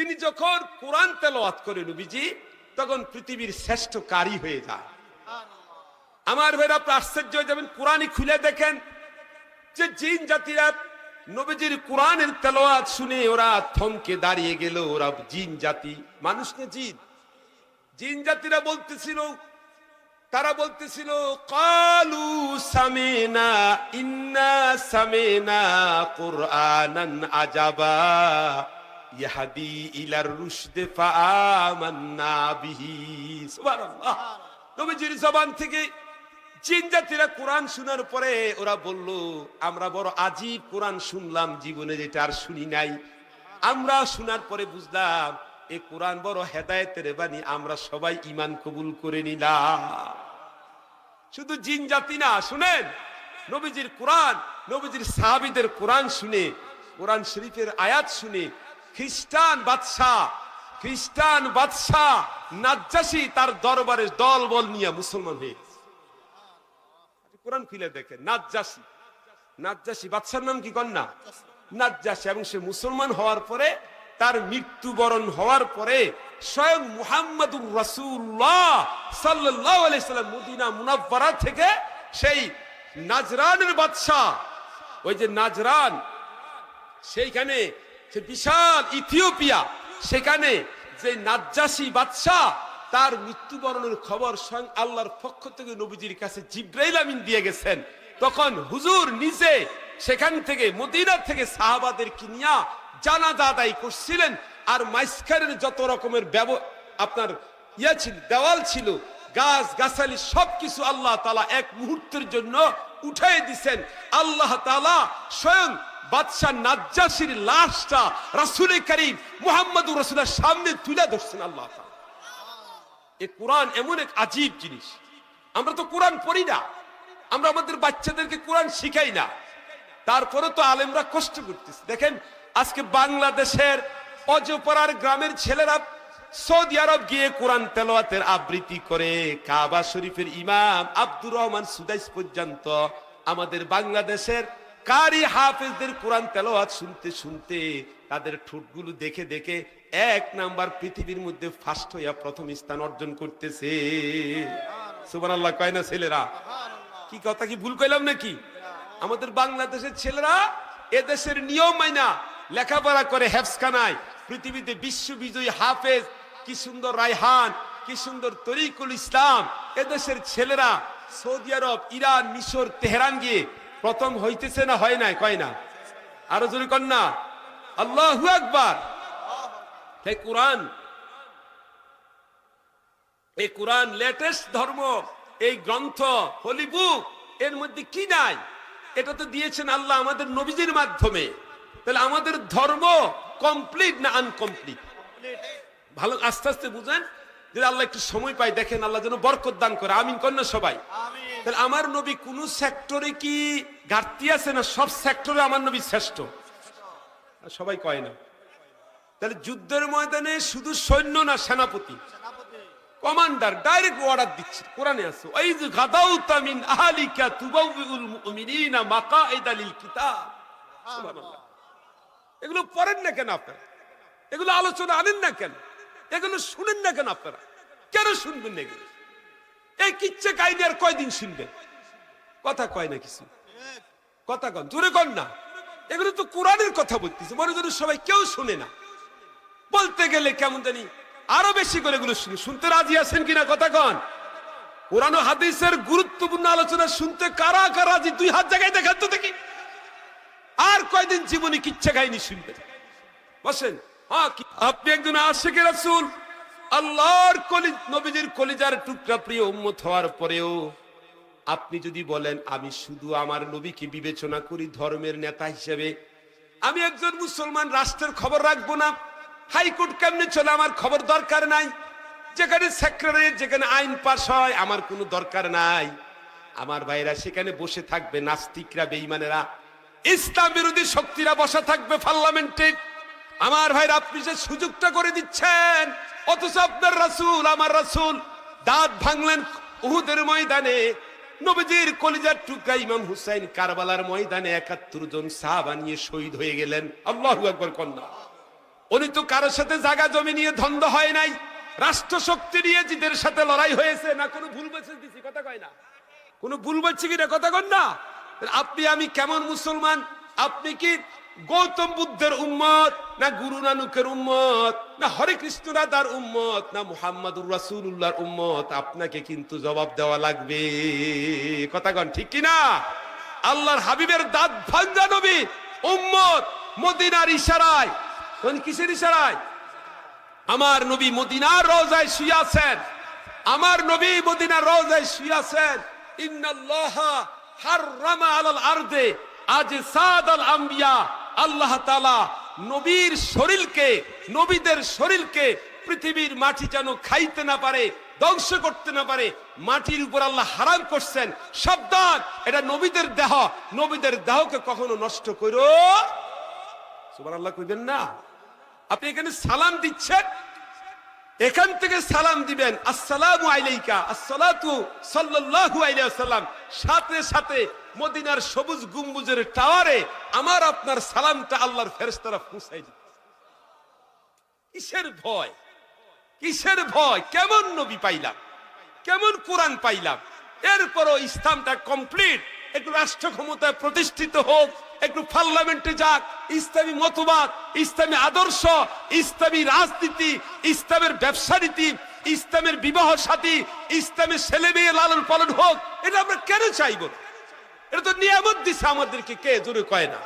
তিনি যখন কোরআন তেলাওয়াত করে নবীজি, তখন পৃথিবীর শ্রেষ্ঠ কারি হয়ে যায়। আমার ভাইরা আশ্চর্য হয়ে যাবেন, কোরআনই খুলে দেখেন যে জিন জাতিরা নবীজির কোরআনের তেলাওয়াত শুনে ওরা থমকে দাঁড়িয়ে গেল, ওরা জিন জাতি, মানুষ না জিন। জিন জাতিরা বলতেছিল, তারা বলতেছিল, কালু সামেনা, ইন্না সামেনা কুরআনান আজাবা। ইয়াহদি ইলার রুশদে ফাআমান্না বিহি। সুবহানাল্লাহ। নবীজির জবান থেকে জিন জাতিরা কোরআন শোনার পরে ওরা বলল, আমরা বড় আজীব কোরআন শুনলাম, জীবনে যেটা আর শুনি নাই। আমরা শোনার পরে বুঝলাম, এ কোরআন বড় হেদায়েতের বাণী, আমরা সবাই ইমান কবুল করে নিলাম। শুধু জিন জাতি না, শুনেন? নবীজির কোরআন, নবীজির সাহাবিদের কোরআন শুনে, কোরআন শরীফের আয়াত শুনে খ্রিস্টান বাদশাহ খ্রিস্টান বাদশাহ নাজ্জাসী তার দরবারে দল বল নিয়ে মুসলমান হয়ে গেছে। কোরআন খুলে দেখে নাজ্জাসী। নাজ্জাসী, বাদশার নাম কি কন্যা? নাজ্জাসী। এবং সে মুসলমান হওয়ার পরে, তার মৃত্যুবরণ হওয়ার পরে স্বয়ং মুহাম্মদুর রাসূলুল্লাহ সাল্লাল্লাহু আলাইহি সাল্লাম মদিনা মুনাফফারা থেকে সেই নাজরানের বাদশা ওই যে নাজরান, সেইখানে সে বিশাল ইথিওপিয়া, সেখানে যে নাজ্জাসী বাদশাহ, তার মৃত্যুবরণের খবর স্বয়ং আল্লাহর পক্ষ থেকে নবীজির কাছে জিব্রাইল আমিন দিয়ে গেছেন। তখন হুজুর নিজে সেখান থেকে, মদিনা থেকে সাহাবাদের কিনিয়া জানাজা আদায় করছিলেন। আর মাইসখানের যত রকমের ব্যব, আপনার ইয়া ছিল, দেওয়াল ছিল, গাছ, গাছালি সবকিছু আল্লাহ তালা এক মুহূর্তের জন্য উঠাই দিছেন। আল্লাহ তালা স্বয়ং বাদশাহ নাজ্জাসির লাশটা রাসুল করিম মুহাম্মদুর রাসুলের সামনে তুলে ধরছেন আল্লাহ। এ কোরআন এমন এক আজীব জিনিস। আমরা তো কোরআন পড়ি না। আমরা আমাদের বাচ্চাদেরকে কোরআন শিখাই না। তারপরে তো আলেমরা কষ্ট করতেছে। দেখেন, আজকে বাংলাদেশের অজপাড়ার গ্রামের ছেলেরা সৌদি আরব গিয়ে কোরআন তেলাওয়াতের আবৃত্তি করে। কাবা শরীফের ইমাম আব্দুর রহমান সুদাইস পর্যন্ত আমাদের বাংলাদেশের কারি হাফেজদের কোরআন তেলাওয়াত শুনতে শুনতে তাদের ঠোঁটগুলো দেখে দেখে এক নাম্বার পৃথিবীর মধ্যে ফার্স্ট হইয়া প্রথম স্থান অর্জন করতেছে। সুবহানাল্লাহ, কয় না ছেলেরা? কি কথা, কি ভুল কইলাম নাকি? আমাদের বাংলাদেশের ছেলেরা এদেশের নিয়ম মাইনা লেখাপড়া করে হেফসখানায় পৃথিবীতে বিশ্ববিজয়ী হাফেজ, কি সুন্দর রায়হান, কি সুন্দর তরিকুল ইসলাম। এদেশের ছেলেরা সৌদি আরব, ইরান, মিশর, তেহরান গিয়ে প্রথম হইতেছে না, হয় নাই, কয় না? আরও জোরে কন না। আল্লাহু আকবার। হে কোরআন। এই কোরআন লেটেস্ট ধর্ম, এই গ্রন্থ হোলি বুক এর মধ্যে কি নাই? এটা তো দিয়েছেন আল্লাহ আমাদের নবীজির মাধ্যমে। তাহলে আমাদের ধর্ম কমপ্লিট না আনকমপ্লিট ভালো, আস্তে আস্তে বুঝেন। যদি আল্লাহ একটু সময় পাই দেখেন আল্লাহ যেন বরকত দান করে। আমিন কন্যা সবাই? তাহলে আমার নবী কোন সেক্টরে কি ঘাটতি আছে না সব সেক্টরে আমার নবী শ্রেষ্ঠ? সবাই কয় না। তাহলে যুদ্ধের ময়দানে শুধু সৈন্য না সেনাপতি? কমান্ডার ডাইরেক্ট অর্ডার দিচ্ছে, কোরআনে আছে ওই যে গাদাউতা মিন আহালিকা তুবাউল মুমিনিনা মাকাইদা লিল কিতাব। সুবহানাল্লাহ। এগুলো পড়েন না কেন আপনারা? এগুলো আলোচনা আনেন না কেন? এগুলো শুনেন না কেন আপনারা? কেন শুনবেন না এগুলো? এই কিচ্ছে কাহিনী আর কয়দিন শুনবেন কথা কয় না কিছু। কথা কন জোরে কন না। এগুলো তো কোরআনের কথা বলতেছে, মনে সবাই কেউ শুনে না। বলতে গেলে কেমন জানি আরও বেশি করে এগুলো শুনে। শুনতে রাজি আছেন কিনা কথা কন? কোরআন হাদিসের গুরুত্বপূর্ণ আলোচনা শুনতে কারা কারা রাজি? দুই হাত জায়গায় দেখান তো দেখি। আর কয়দিন জীবনে কিচ্ছা কাহিনী শুনবে? বসেন। হ্যাঁ আপনি একজন আশেকের রাসূল। আল্লাহর কলি নবীজির কলিজার টুকরা প্রিয় উম্মত হওয়ার পরেও আপনি যদি বলেন, আমি শুধু আমার নবীকে বিবেচনা করি, ধর্মের নেতা হিসেবে, আমি একজন মুসলমান, রাষ্ট্রের খবর রাখব না। হাইকোর্ট কেমনে চলে, আমার খবর দরকার নাই। যেখানে সেক্রেটারি, যেখানে আইন পাশ হয়, আমার কোনো দরকার নাই। আমার ভাইরা সেখানে বসে থাকবে, নাস্তিকরা, বেঈমানেরা। ইসলাম বিরোধী শক্তিরা বসা থাকবে পার্লামেন্টে। আমার ভাইরা আপনি যে সুযোগটা করে দিচ্ছেন, অথচ আপনার রাসূল, আমার রাসূল, দাঁত ভাঙলেন উহুদের ময়দানে, নবীজির কলিজার টুকরা ইমাম হুসাইন কারবালার ময়দানে একাত্তর জন সাহাবা নিয়ে শহীদ হয়ে গেলেন। আল্লাহু একবার কন্যা। উনি তো কারোর সাথে জায়গা জমি নিয়ে ধন্দ হয় নাই রাষ্ট্র শক্তি নিয়ে জিদের সাথে লড়াই হয়েছে, না কোনো ভুল বলছে দিছি, কথা কয় না। কোনো ভুল বলছে কি না কথা কন না। আপনি, আমি কেমন মুসলমান, আপনি কি গৌতম বুদ্ধের উম্মত, না গুরু নানকের উম্মত, না হরে কৃষ্ণ রাধার উম্মত, না মুহাম্মাদুর রাসূলুল্লাহর উম্মত। আপনাকে কিন্তু জবাব দেওয়া লাগবে। কথা কন, ঠিক কি না আল্লাহর হাবিবের দাঁত ভাঙ্গা নবী, উম্মত মদিনার ইশারায়। কোন কিসের ইশারায়? আমার নবী মদিনার রোজায় শুয়াছেন আমার নবী মদিনার রোজায় শুয়াছেন ইন্নাল্লাহা হাররামা আলাল আরদে, আজ সাদাল আম্বিয়া। আল্লাহ তালা নবীর শরীরকে, নবীদের শরীরকে পৃথিবীর মাটি যেন খাইতে না পারে, ধ্বংস করতে না পারে, মাটির উপর আল্লাহ হারাম করছেন, সাবধান, এটা নবীদের দেহ, নবীদের দেহকে কখনো নষ্ট করো। আল্লাহ কইবেন না। আপনি এখানে সালাম দিচ্ছেন, এখান থেকে সালাম দিবেন, আসসালামু আলাইকা, আসসালাতু সাল্লাল্লাহু আলাইহি ওয়াসাল্লাম, সাথে সাথে মদিনার সবুজ গুম্বুজের টাওয়ারে আমার আপনার সালামটা আল্লাহর ফেরেশতারা পৌঁছাই দিবে কিসের ভয়? কিসের ভয়? কেমন নবী পাইলাম? কেমন কোরআন পাইলাম? এরপরও ইসলামটা কমপ্লিট। একটু রাষ্ট্র ক্ষমতায় প্রতিষ্ঠিত হোক, একটু পার্লামেন্টে যাক, ইসলামী মতবাদ, ইসলামী আদর্শ, ইসলামী রাজনীতি, ইসলামের ব্যবসা নীতি, ইসলামের বিবাহ সাথী, ইসলামের ছেলে মেয়ে লালন পালন হোক, এটা আমরা কেন চাইব না? এটা তো নিয়ামত দিছে আমাদেরকে, কে জোরে কয় না?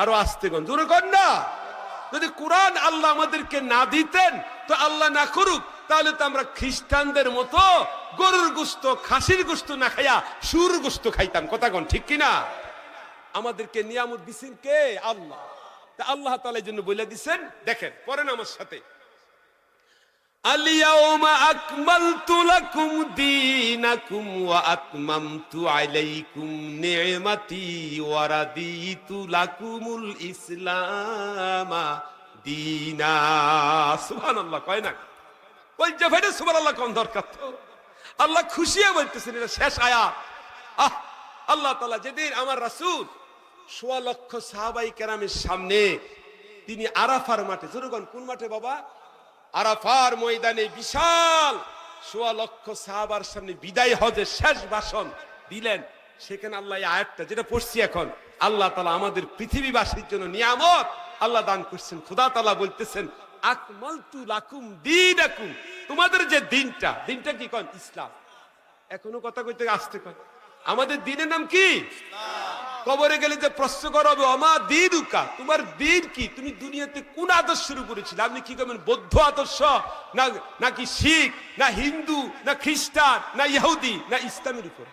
আরও আসতে গন জোরে কর না? যদি কোরআন আল্লাহ আমাদেরকে না দিতেন, তো আল্লাহ না করুক, তাহলে তো আমরা খ্রিস্টানদের মতো গরুর গোস্ত, খাসির গোস্ত না খাইয়া সুর গোস্ত খাইতাম। কথা কন, ঠিক কিনা? আমাদেরকে নিয়ামত দিছেন কে? আল্লাহ। তা আল্লাহ এই জন্য বলে দিছেন, দেখেন, পড়েন আমার সাথে। اليوم أكملت لكم دينكم وأتممت عليكم نعمتي ورضيت لكم الإسلام دينا سبحان الله কয় না ওই যে ভাইরে সুবহানাল্লাহ কোন দরকার তো আল্লাহ খুশি হয়ে বলতেছেন এটা শেষ আয়াত আহ আল্লাহ তাআলা যেদিন আমার রাসূল সোয়া লক্ষ সাহাবাই কেরামের সামনে তিনি আরাফার মাঠে জোরগণ কোন মাঠে বাবা আরাফার ময়দানে বিশাল সোয়া লক্ষ সাহাবার সামনে বিদায় হজের শেষ ভাষণ দিলেন। সেখানে আল্লাহ আয়াতটা যেটা পড়ছি এখন, আল্লাহ তালা আমাদের পৃথিবীবাসীর জন্য নিয়ামত আল্লাহ দান করছেন। খুদা তালা বলতেছেন তোমাদের যে দিনটা দিনটা কি কন? ইসলাম। এখনও কথা কইতে আসতে আমাদের দিনের নাম কি? কবরে গেলে যে প্রশ্ন করা হবে, অমা দিন উকা তোমার দিন কি? তুমি দুনিয়াতে কোন আদর্শের উপরে ছিল? আপনি কি করবেন বৌদ্ধ আদর্শ? না, নাকি শিখ? না হিন্দু? না খ্রিস্টান? না ইহুদি? না ইসলামের উপরে?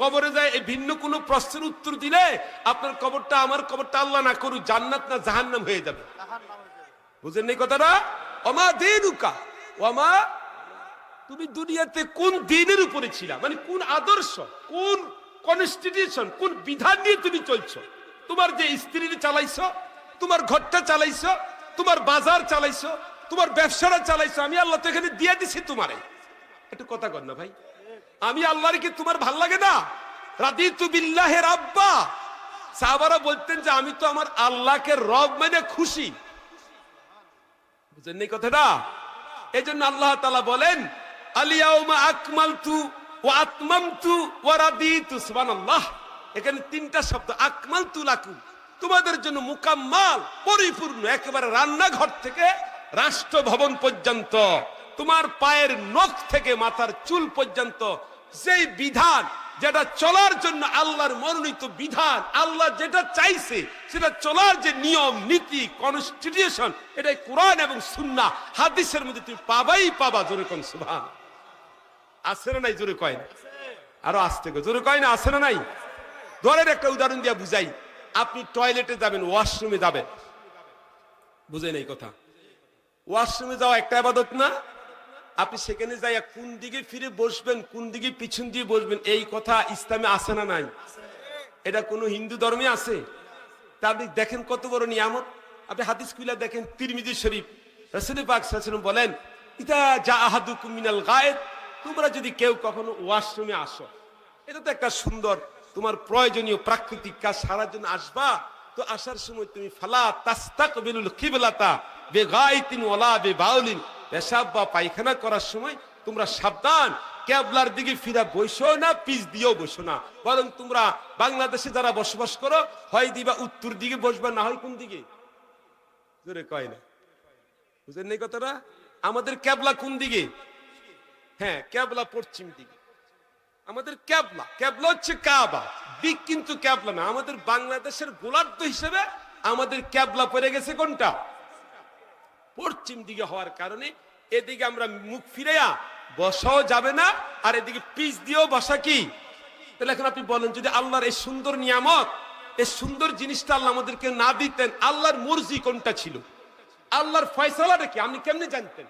কবরে যায়, এই ভিন্ন কোন প্রশ্নের উত্তর দিলে আপনার কবরটা আমার কবরটা আল্লাহ না করুক, জান্নাত না জাহান্নাম হয়ে যাবে। বুঝেন এই কথাটা? অমা দিন উকা অমা, তুমি দুনিয়াতে কোন দিনের উপরে ছিলা? মানে কোন আদর্শ? কোন কনস্টিটিউশন কোন বিধান নিয়ে তুমি চলছো? তোমার যে স্ত্রী চালাইছো, তোমার ঘরটা চালাইছো, তোমার বাজার চালাইছো, তোমার ব্যবসাটা চালাইছো, আমি আল্লাহ তো এখানে দিয়ে দিছি তোমারে। একটু কথা কর না ভাই। আমি আল্লাহর কি তোমার ভালো লাগে না? রাদি তু বিল্লাহের আব্বা সাহাবারা বলতেন যে আমি তো আমার আল্লাহকে রব মানে খুশি। বুঝেন কথাটা? এই জন্য আল্লাহ তালা বলেন আলিয়াউমা আকমালতু এখানে তিনটা শব্দ, আকমালতু লাকুম। তোমাদের জন্য মুকাম্মাল, পরিপূর্ণ, একেবারে রান্নাঘর থেকে রাষ্ট্র ভবন পর্যন্ত। তোমার পায়ের নখ থেকে মাথার চুল পর্যন্ত। যেই বিধান, যেটা চলার জন্য আল্লাহর মনোনীত বিধান, আল্লাহ যেটা চাইছে, সেটা চলার যে নিয়ম, নীতি কনস্টিটিউশন এটাই কোরআন এবং সুন্না হাদিসের মধ্যে তুমি পাবাই পাবা জোরে কোন সুভান আছে না নাই? জোরে কয় না। আরও আসতে জোরে কয় না, আছে না নাই? ধরেন একটা উদাহরণ দিয়ে বুঝাই। আপনি টয়লেটে যাবেন ওয়াশরুমে যাবেন। বুঝেন এই কথা। ওয়াশরুমে যাওয়া একটা আবাদত না? আপনি সেখানে যাই কোন দিকে ফিরে বসবেন, কোন দিকে পিছন দিয়ে বসবেন, এই কথা ইসলামে আছে না নাই? এটা কোনো হিন্দু ধর্মে আছে? তা আপনি দেখেন কত বড় নিয়ামত। আপনি হাদিস কুইলা দেখেন তিরমিজি শরীফ। রসুল পাক বলেন ইতা যা আহাদুকুম মিনাল গায়েব তোমরা যদি কেউ কখনো ওয়াশরুমে আসো, এটা তো একটা সুন্দর তোমার প্রয়োজনীয় প্রাকৃতিক কাজ সারার জন্য আসবা, তো আসার সময় তুমি ফালা তাস্তাক বিলুল কিবলাতা বে গাইতিন ওলা বে বাউলিন পেশাব বা পায়খানা করার সময় তোমরা সাবধান, ক্যাবলার দিকে ফিরা বসো না পিছ দিয়েও বসো না। বরং তোমরা বাংলাদেশে যারা বসবাস করো, হয় দিবা উত্তর দিকে বসবা, না হয় কোন দিকে? জোরে কয় না। বুঝেন এই কথাটা? আমাদের ক্যাবলা কোন দিকে? হ্যাঁ ক্যাবলা পশ্চিম দিকে। আমাদের ক্যাবলা ক্যাবলা হচ্ছে কাবা। দিক কিন্তু ক্যাবলা না, আমাদের বাংলাদেশের গোলার্ধ হিসেবে আমাদের ক্যাবলা পড়ে গেছে কোনটা? পশ্চিম দিকে হওয়ার কারণে এদিকে আমরা মুখ ফিরেয়া বসাও যাবে না, আর এদিকে পিচ দিয়েও বসা কি? তাহলে এখন আপনি বলেন, যদি আল্লাহর এই সুন্দর নিয়ামত, এই সুন্দর জিনিসটা আল্লাহ আমাদেরকে না দিতেন, আল্লাহর মর্জি কোনটা ছিল? আল্লাহর ফয়সালাটা কি? আপনি কেমনে জানতেন?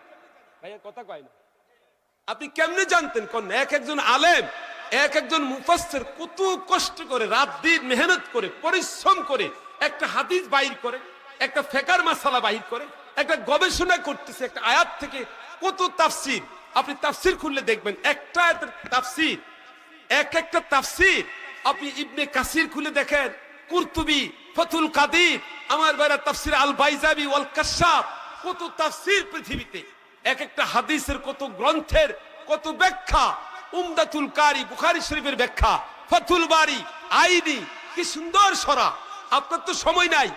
ভাইয়া, কথা কয় না। আপনি কেমনে জানতেন কোন এক একজন আলেম, এক একজন মুফাসসির কত কষ্ট করে রাত দিন মেহনত করে, পরিশ্রম করে একটা হাদিস বাইর করে, একটা ফেকার মাসালা বাইর করে, একটা গবেষণা করতেছে, একটা আয়াত থেকে কত তাফসির। আপনি তাফসির খুললে দেখবেন একটা আয়াতের তাফসির, এক একটা তাফসির। আপনি ইবনে কাসির খুলে দেখেন, কুরতুবি, ফতুল কাদির, আমার বেড়া তাফসির আল বাইজাবি ওয়াল কাশাব কত তাফসির পৃথিবীতে। এক একটা হাদিসের কত গ্রন্থের কত ব্যাখ্যা। উমদাতুল কারি, বুখারী শরীফের ব্যাখ্যা, ফতুল বাড়ি আইনি, কি সুন্দর সরা। আপনার তো সময় নাই।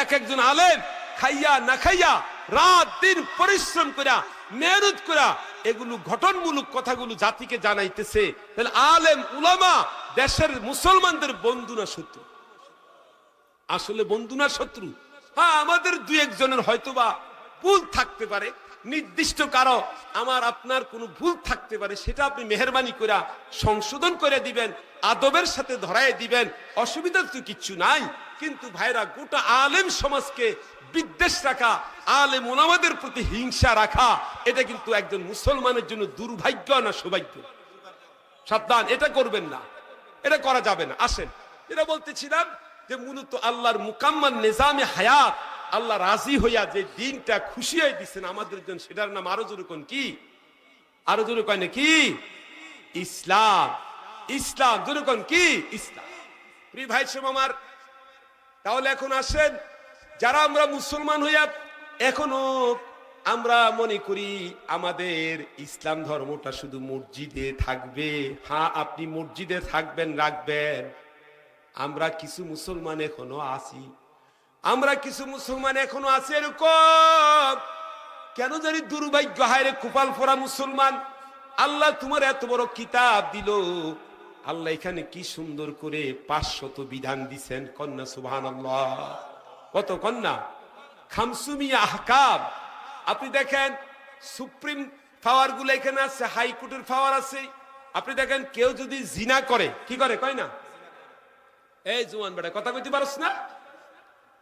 এক একজন আলেম খাইয়া না খাইয়া রাত দিন পরিশ্রম করা মেহনত করা এগুলো ঘটনমূলক কথাগুলো জাতিকে জানাইতেছে। তাহলে আলেম, উলামা দেশের মুসলমানদের বন্ধু না শত্রু? আসলে বন্ধু না শত্রু? হ্যাঁ আমাদের দুই একজনের হয়তোবা ভুল থাকতে পারে। নির্দিষ্ট কারও আমার আপনার কোনো ভুল থাকতে পারে, সেটা আপনি মেহরবানি করে সংশোধন করে দিবেন, আদবের সাথে ধরায় দিবেন অসুবিধা তো কিচ্ছু নাই। কিন্তু ভাইরা, গোটা আলেম সমাজকে বিদ্বেষ রাখা, আলেম ওলামাদের প্রতি হিংসা রাখা, এটা কিন্তু একজন মুসলমানের জন্য দুর্ভাগ্য না সৌভাগ্য? সাবধান, এটা করবেন না। এটা করা যাবে না। আসেন এটা বলতেছিলাম যে মূলত আল্লাহর মুকাম্মাল নিজামে হায়াত আল্লাহ রাজি হইয়া যে দিনটা খুশি হয়ে দিচ্ছেন আমাদের জন্য, সেটার নাম আরও জোরে কোন কি? আরও না কি? ইসলাম। ইসলাম, জোরে কোন কি? ইসলাম। প্রিয় ভাই আমার, তাহলে এখন আসেন, যারা আমরা মুসলমান হইয়া এখনও আমরা মনে করি আমাদের ইসলাম ধর্মটা শুধু মসজিদে থাকবে। হ্যাঁ আপনি মসজিদে থাকবেন, রাখবেন। আমরা কিছু মুসলমান এখনও আছি। আমরা কিছু মুসলমান এখনও আছে এরকম। কেন জানি দুর্ভাগ্য, হায়রে কুপাল ফোরা মুসলমান। আল্লাহ তোমার এত বড় কিতাব দিল। আল্লাহ এখানে কি সুন্দর করে পাঁচশত বিধান দিছেন, কন্যা সুবহান কত কন্যা? খামসুমিয়া আহকাব আপনি দেখেন, সুপ্রিম পাওয়ারগুলো এখানে আছে, হাইকোর্টের পাওয়ার আছে। আপনি দেখেন, কেউ যদি জিনা করে, কি করে, কয় না? এই জুয়ান বেটা, কথা কইতে পারস না?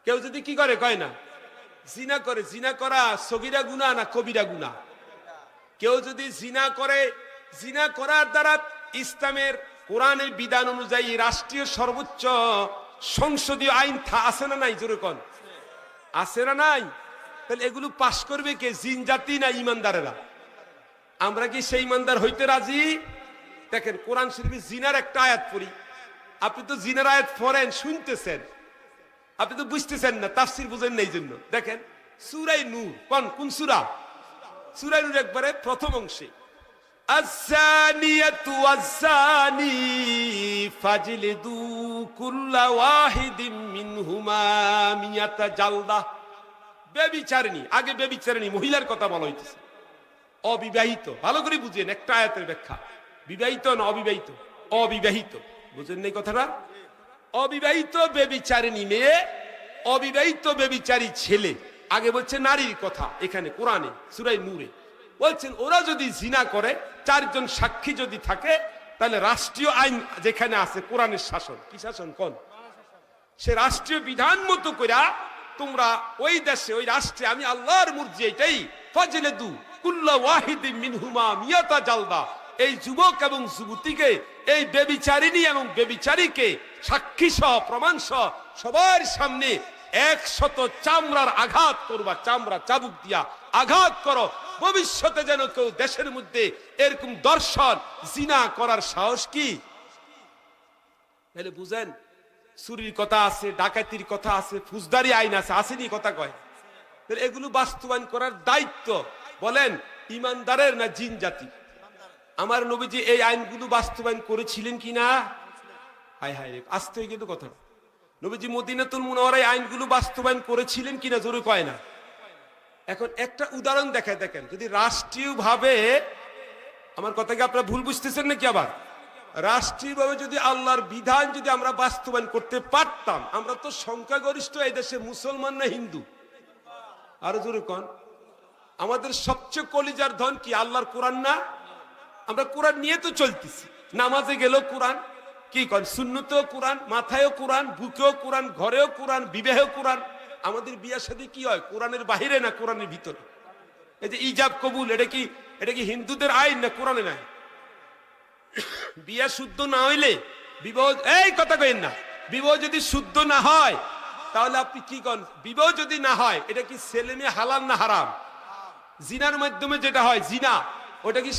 কেউ যদি কি করে, কয় না? জিনা করে, জিনা করা সগিরা গুনা না কবিরা গুনা কেউ যদি জিনা করে, জিনা করার দ্বারা ইসলামের কোরআনের বিধান অনুযায়ী রাষ্ট্রীয় সর্বোচ্চ সংসদীয় আইন আছে না নাই, জোরে কন? আছে না নাই? তাহলে এগুলো পাশ করবে কে? জিন জাতি না ইমানদারেরা? আমরা কি সেই ইমানদার হইতে রাজি? দেখেন, কোরআন শরীফে জিনার একটা আয়াত পড়ি। আপনি তো জিনার আয়াত পড়েন, শুনতেছেন। আপনি তো বুঝতেছেন না তাফসির বুঝেন না এই জন্য দেখেন সুরাই নূর কোন কোন সুরা সুরাই নূর একবারে প্রথম অংশে الزانية والزاني فاجلدوا كل واحد منهما مئة جلدة বেবিচারিণী আগে বেবিচারিণী মহিলার কথা বলা হইতেছে অবিবাহিত ভালো করে বুঝেন একটা আয়াতের ব্যাখ্যা বিবাহিত না অবিবাহিত অবিবাহিত বুঝেন এই কথাটা অবিবাহিত বেবিচারিণী মেয়ে, অবিবাহিত বেবিচারী ছেলে। আগে বলছে নারীর কথা এখানে, কোরআনে সুরাই নূরে। বলছেন, ওরা যদি জিনা করে, চারজন সাক্ষী যদি থাকে, তাহলে রাষ্ট্রীয় আইন যেখানে আছে, কোরআনের শাসন। কি শাসন কোন? সে রাষ্ট্রীয় বিধান মতো কইরা তোমরা ওই দেশে, ওই রাষ্ট্রে, আমি আল্লাহর মুরজি এটাই। ফজলে দু কুল্লা ওয়াহিদি মিনহুমা মিয়াতা জালদা। এই যুবক এবং যুবতীকে, এই বেবিচারিণী এবং বেবিচারীকে সাক্ষী সহ, প্রমাণ সহ সবার সামনে একশত চামড়ার আঘাত করবা, চামড়া চাবুক দিয়া আঘাত করো। ভবিষ্যতে যেন কেউ দেশের মধ্যে এরকম দর্শন, জিনা করার সাহস কি? তাহলে বুঝেন, চুরির কথা আছে, ডাকাতির কথা আছে, ফুজদারি আইন আছে, আসেনি কথা কয়? তাহলে এগুলো বাস্তবায়ন করার দায়িত্ব, বলেন, ইমানদারের না জিন জাতি? আমার নবীজি এই আইনগুলো বাস্তবায়ন করেছিলেন কি না হায় হায় রে আসতে কিন্তু কথা নবীজি মদিনাতুল মুনাওয়ারায় আইনগুলো বাস্তবায়ন করেছিলেন কিনা জোরে কয় না? এখন একটা উদাহরণ দেখায় দেখেন, যদি রাষ্ট্রীয়ভাবে, আমার কথা কি আপনারা ভুল বুঝতেছেন নাকি আবার? রাষ্ট্রীয়ভাবে যদি আল্লাহর বিধান যদি আমরা বাস্তবায়ন করতে পারতাম, আমরা তো সংখ্যাগরিষ্ঠ এই দেশে মুসলমান না হিন্দু। আরও জোরে কন। আমাদের সবচেয়ে কলিজার ধন কি, আল্লাহর কোরআন না? আমরা কোরআন নিয়ে তো চলতেছি। নামাজে গেলেও কোরআন, কি কন শূন্যতেও কোরআন, মাথায়ও কোরআন, বুকেও কোরআন, ঘরেও কোরআন, বিবাহেও কোরআন। আমাদের বিয়ার সাথে কি হয়? কোরআনের বাহিরে না কোরআনের ভিতরে? এই যে ইজাব কবুল, এটা কি এটা কি হিন্দুদের আইন না কোরআনে নাই? বিয়া শুদ্ধ না হইলে বিবাহ, এই কথা কইন না। বিবাহ যদি শুদ্ধ না হয়, তাহলে আপনি কি কন? বিবাহ যদি না হয়, এটা কি ছেলে মেয়ে হালাল না হারাম? জিনার মাধ্যমে যেটা হয়, জিনা, ওটা কি